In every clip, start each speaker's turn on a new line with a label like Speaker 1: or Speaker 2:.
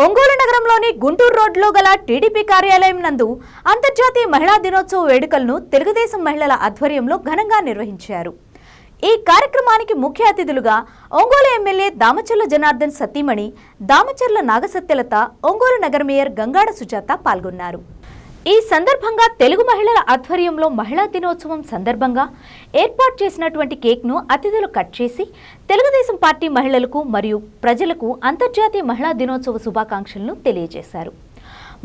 Speaker 1: ఒంగోలు నగరంలోని గుంటూరు రోడ్లో గల టీడీపీ కార్యాలయం నందు అంతర్జాతీయ మహిళా దినోత్సవ వేడుకలను తెలుగుదేశం మహిళల ఆధ్వర్యంలో ఘనంగా నిర్వహించారు. ఈ కార్యక్రమానికి ముఖ్య అతిథులుగా ఒంగోలు ఎమ్మెల్యే దామచర్ల జనార్దన్ సతీమణి దామచర్ల నాగసత్యలత ఒంగోలు నగర మేయర్ గంగాడ సుజాత పాల్గొన్నారు. ఈ సందర్భంగా తెలుగు మహిళల ఆధ్వర్యంలో మహిళా దినోత్సవం సందర్భంగా ఏర్పాటు చేసినటువంటి కేక్ను అతిథులు కట్ చేసి తెలుగుదేశం పార్టీ మహిళలకు మరియు ప్రజలకు అంతర్జాతీయ మహిళా దినోత్సవ శుభాకాంక్షలను తెలియజేశారు.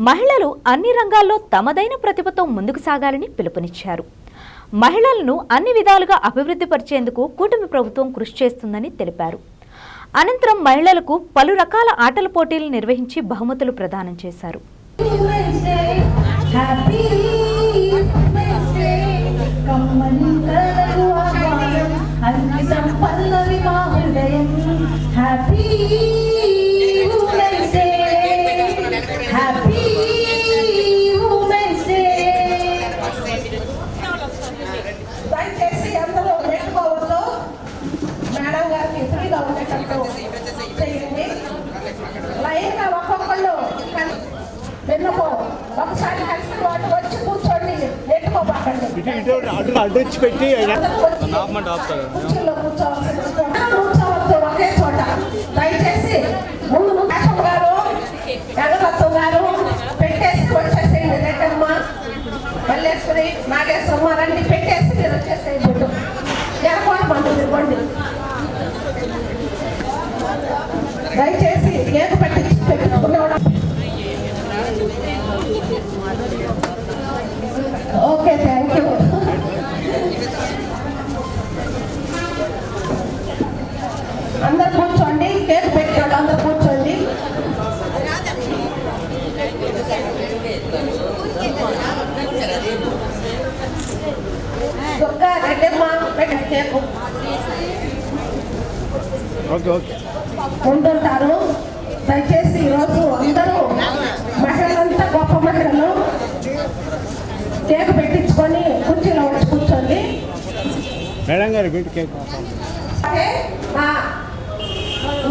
Speaker 1: మహిళలు అన్ని రంగాల్లో తమదైన ప్రతిభతో ముందుకు సాగాలని పిలుపునిచ్చారు. మహిళలను అన్ని విధాలుగా అభివృద్ధి పరిచేందుకు కూటమి ప్రభుత్వం కృషి చేస్తుందని తెలిపారు. అనంతరం మహిళలకు పలు రకాల ఆటల పోటీలు నిర్వహించి బహుమతులు ప్రదానం చేశారు.
Speaker 2: Happy ఒకసారి కలిసి వాళ్ళు వచ్చి కూర్చోండి. నెట్టుకోబాకండి
Speaker 3: వచ్చి పెట్టి
Speaker 2: ఆపమంటే ఉంటుంటారు దయచేసి ఈరోజు అందరూ మహిళలంతా గొప్ప మహిళలు. కేక్ పెట్టించుకొని కుర్చీలో వచ్చి కూర్చోండి.
Speaker 3: మేడం గారు బిడ్డ కేక్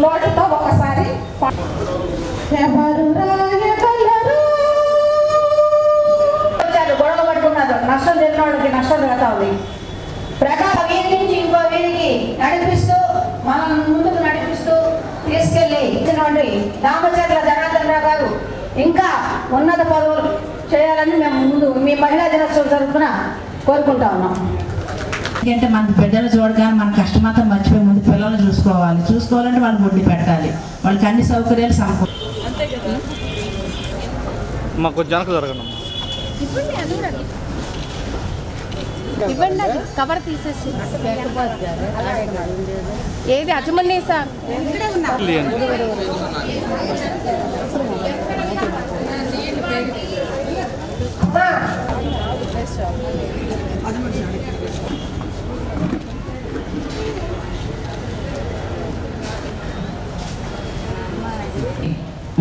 Speaker 2: నోటితో ఒకసారి
Speaker 4: మహిళా దినోత్సవం తరఫున కోరుకుంటా ఉన్నాం.
Speaker 5: ఎందుకంటే మనకి పెద్దలు చూడగానే మన కష్టమంతా మర్చిపోయి ముందు పిల్లలు చూసుకోవాలి. చూసుకోవాలంటే వాళ్ళకి వండి పెట్టాలి. వాళ్ళకి అన్ని సౌకర్యాలు సమకూరు
Speaker 3: మాకు జనక జరగండి
Speaker 6: ఇవ్వండి అది కవర్ తీసేసి. ఏది అజమల్ని సార్
Speaker 2: అమ్మా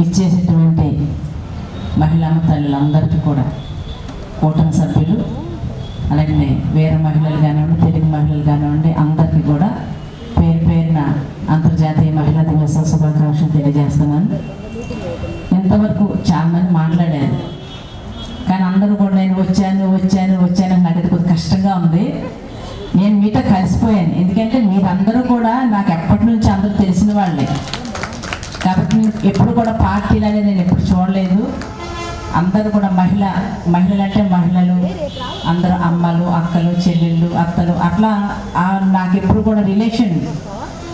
Speaker 5: ఇచ్చేసేటువంటి మహిళా తల్లులందరికీ కూడా కూటమి సభ్యులు అలాగే వేరే మహిళలు కానివ్వండి తెలుగు మహిళలు కానివ్వండి అందరికీ కూడా పేరు పేరున అంతర్జాతీయ మహిళా దినోత్సవ శుభాకాంక్షలు తెలియజేస్తున్నాను ఇంతవరకు చాలా మంది మాట్లాడారు కానీ అందరూ కూడా నేను వచ్చాను వచ్చాను వచ్చాను అని నాకు అది కొద్దిగా కష్టంగా ఉంది. నేను మీతో కలిసిపోయాను. ఎందుకంటే మీరందరూ కూడా నాకు ఎప్పటి నుంచి అందరూ తెలిసిన వాళ్ళే. కాబట్టి ఎప్పుడు కూడా పార్టీలు అనేది నేను ఎప్పుడు చూడలేదు. అందరూ కూడా మహిళ మహిళలు అంటే మహిళలు అందరూ అమ్మలు అక్కలు చెల్లెళ్ళు అత్తలు అట్లా నాకు ఎప్పుడు కూడా రిలేషన్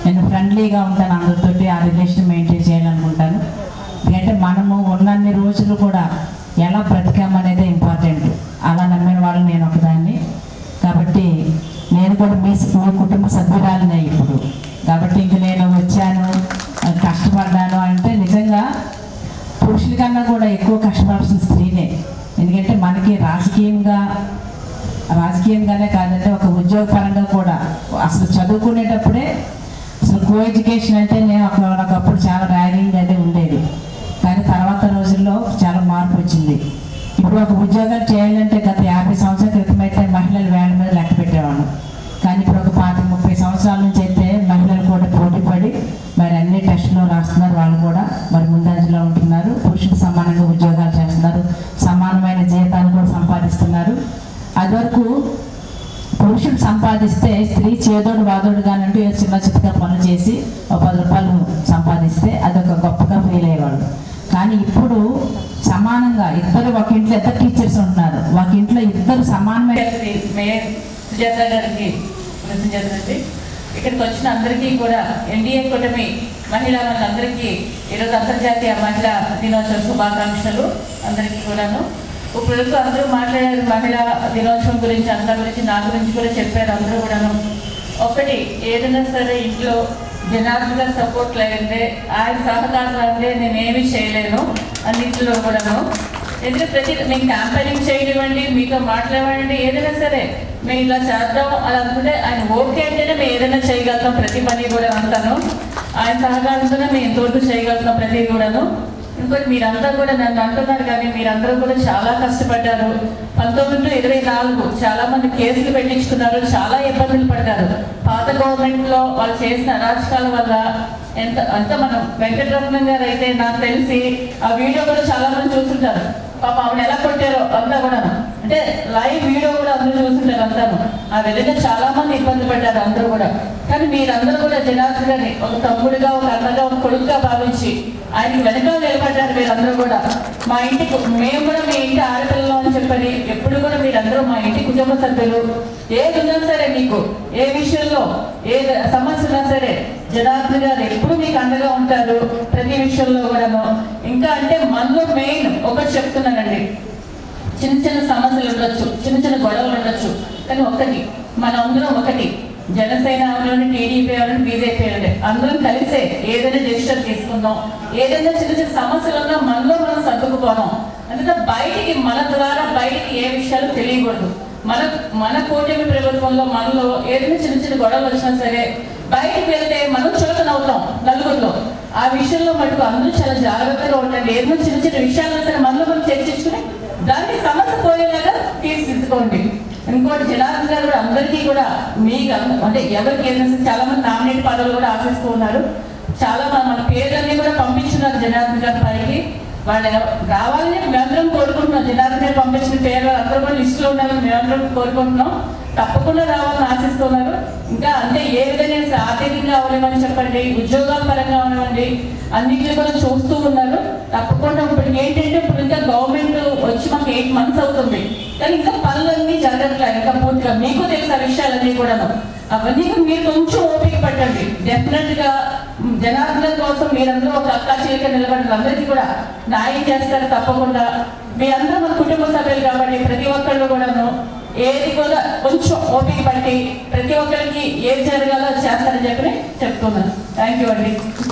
Speaker 5: నేను ఫ్రెండ్లీగా ఉంటాను అందరితోటి ఆ రిలేషన్ మెయింటైన్ చేయాలనుకుంటాను. ఎందుకంటే మనము ఉన్నన్ని రోజులు కూడా ఎలా బ్రతికామనేదే ఇంపార్టెంట్ అలా నమ్మిన వాళ్ళు నేను ఒక కూడా మీ మీ కుటుంబ సభ్యురాలినే ఇప్పుడు. కాబట్టి ఇంక నేను వచ్చాను కష్టపడ్డాను అంటే నిజంగా పురుషుల కన్నా కూడా ఎక్కువ కష్టపడాల్సిన స్త్రీనే. ఎందుకంటే మనకి రాజకీయంగా రాజకీయంగానే కాదంటే ఒక ఉద్యోగ పరంగా కూడా అసలు చదువుకునేటప్పుడే అసలు కో ఎడ్యుకేషన్ అంటే నేను ఒకప్పుడు చాలా ర్యాగింగ్ అనేది ఉండేది. కానీ తర్వాత రోజుల్లో చాలా మార్పు వచ్చింది. ఇప్పుడు ఒక ఉద్యోగం చేయాలంటే గత యాభై సంవత్సరాలు సంపాదిస్తే స్త్రీ చేదోడు బాదోడుగా అంటూ చిన్న చిత్తగా పనులు చేసి ఒక పది రూపాయలు సంపాదిస్తే అదొక గొప్పగా ఫీల్ అయ్యేవాడు. కానీ ఇప్పుడు సమానంగా ఇద్దరు ఒక ఇంట్లో ఇద్దరు టీచర్స్ ఉంటున్నారు. ఒక ఇంట్లో ఇద్దరు సమానమైన
Speaker 7: గారికి ఇక్కడికి వచ్చిన అందరికీ కూడా ఎన్డీఏ కూటమి మహిళా వాళ్ళందరికీ ఈరోజు అంతర్జాతీయ మహిళా దినోత్సవ శుభాకాంక్షలు అందరికీ కూడాను. ఇప్పుడు అందరూ మాట్లాడారు మహిళా దినోత్సవం గురించి అందరి గురించి నా గురించి కూడా చెప్పారు అందరూ కూడాను. ఒకటి ఏదైనా సరే ఇంట్లో జనార్దన సపోర్ట్ లేదంటే ఆయన సహకారం అంటే నేనేమి చేయలేను అన్నింటిలో కూడాను. ఎందుకంటే ప్రతి మేము క్యాంపెయినింగ్ చేయనివ్వండి మీతో మాట్లాడవండి ఏదైనా సరే మేము ఇలా చేద్దాం అలా అనుకుంటే ఆయన ఓకే అంటేనే మేము ఏదైనా చేయగలుగుతాం ప్రతి పని కూడా అంటాను ఆయన సహకారంతోనే మేము ఎంతవరకు చేయగలుగుతాం ప్రతి కూడాను. ఇంకోటి మీరంతా కూడా నన్ను అంటున్నారు కానీ మీరందరూ కూడా చాలా కష్టపడ్డారు. పంతొమ్మిది ఇరవై నాలుగు చాలా మంది కేసులు పెట్టించుకున్నారు చాలా ఇబ్బందులు పడ్డారు. పాత గవర్నమెంట్లో వాళ్ళు చేసిన అరాచకాల వల్ల ఎంత అంత మనం వెంకటరమణ గారు అయితే నాకు తెలిసి ఆ వీడియో కూడా చాలా మంది చూస్తుంటారు. పాప ఆవిడ ఎలా కొట్టారో అంతా కూడా. అంటే లైవ్ వీడియో కూడా అందరూ చూస్తుంటారు అంతాను. ఆ విధంగా చాలా మంది ఇబ్బంది పడ్డారు అందరూ కూడా. కానీ మీరందరూ కూడా జనార్దన్ గారిని ఒక తమ్ముడిగా ఒక అన్నగా ఒక కొడుకుగా భావించి ఆయనకి వెనక నిలబడ్డారు మీరందరూ కూడా. మా ఇంటికి మేము కూడా మీ ఇంటి ఆడపిల్లలు అని చెప్పని ఎప్పుడు కూడా మీరందరూ మా ఇంటి కుటుంబ సభ్యులు. ఏది ఉన్నా సరే మీకు ఏ విషయంలో ఏ సమస్య ఉన్నా సరే జనార్దన్ గారు ఎప్పుడు మీకు అండగా ఉంటారు. ప్రతి విషయంలో కూడాను. ఇంకా అంటే మనలో మెయిన్ ఒకటి చెప్తున్నానండి. చిన్న చిన్న సమస్యలు ఉండొచ్చు చిన్న చిన్న గొడవలు ఉండొచ్చు. కానీ ఒకటి మన అందరం ఒకటి. జనసేన అవనండి టీడీపీ అవనండి బీజేపీ అవ్వండి అందరం కలిసే ఏదైనా డెసిషన్ తీసుకుందాం. ఏదైనా చిన్న చిన్న సమస్యలు ఉన్నా మనలో మనం సర్దుకుపోదాం. అందుకే బయటికి మన ద్వారా బయటికి ఏ విషయాలు తెలియకూడదు. మన మన కూటమి ప్రభుత్వంలో మనలో ఏదైనా చిన్న చిన్న గొడవలు వచ్చినా సరే బయటికి వెళ్తే మనం ఆ విషయంలో మటుకు అందరూ చాలా జాగ్రత్తగా ఉండండి. ఏదో చిన్న చిన్న విషయాలు అంతా మనలో మనం చర్చించుకుని దాన్ని సమస్య పోయేలాగా తీర్చిదిద్దుకోండి. ఇంకోటి జనార్దన్ గారు కూడా అందరికీ కూడా మీకు అంటే ఎవరికి ఏదైనా చాలా మంది నామినేట్ పదవులు కూడా ఆశిస్తూ ఉన్నారు. చాలా మంది మన పేర్లన్నీ కూడా పంపించున్నారు జనార్దన్ గారి పైకి. వాళ్ళు రావాలని మేమందరం కోరుకుంటున్నాం. జనార్దన్ గారు పంపించిన పేర్లు అందరూ కూడా లిస్టులో ఉండాలని మేమందరం కోరుకుంటున్నాం. తప్పకుండా రావాలని ఆశిస్తున్నారు. ఇంకా అంటే ఏ విధంగా ఆర్థికంగా అవనివ్వని చెప్పండి ఉద్యోగాల పరంగా అవనివ్వండి అన్నింటినీ కూడా చూస్తూ ఉన్నారు. తప్పకుండా ఇప్పుడు ఏంటంటే ఇప్పుడు ఇంకా గవర్నమెంట్ వచ్చి మాకు ఎయిట్ మంత్స్ అవుతుంది. కానీ ఇంకా పనులన్నీ జరగట్లేదు ఇంకా పూర్తిగా. మీకు తెలిసిన విషయాలన్నీ కూడాను. అవన్నీ మీరు కొంచెం ఓపిక పట్టండి. డెఫినెట్గా జనార్దన్ కోసం మీరందరూ ఒక అక్క చీలిక నిలబడిన అందరికీ కూడా న్యాయం చేస్తారు తప్పకుండా. మీ అందరూ మన కుటుంబ సభ్యులు కాబట్టి ప్రతి ఒక్కళ్ళు కూడాను ఏది కూడా కొంచెం ఓపిక పట్టి ప్రతి ఒక్కరికి ఏది జరగాలో చేస్తారని చెప్పి చెప్తున్నాను. థ్యాంక్ యూ అండి.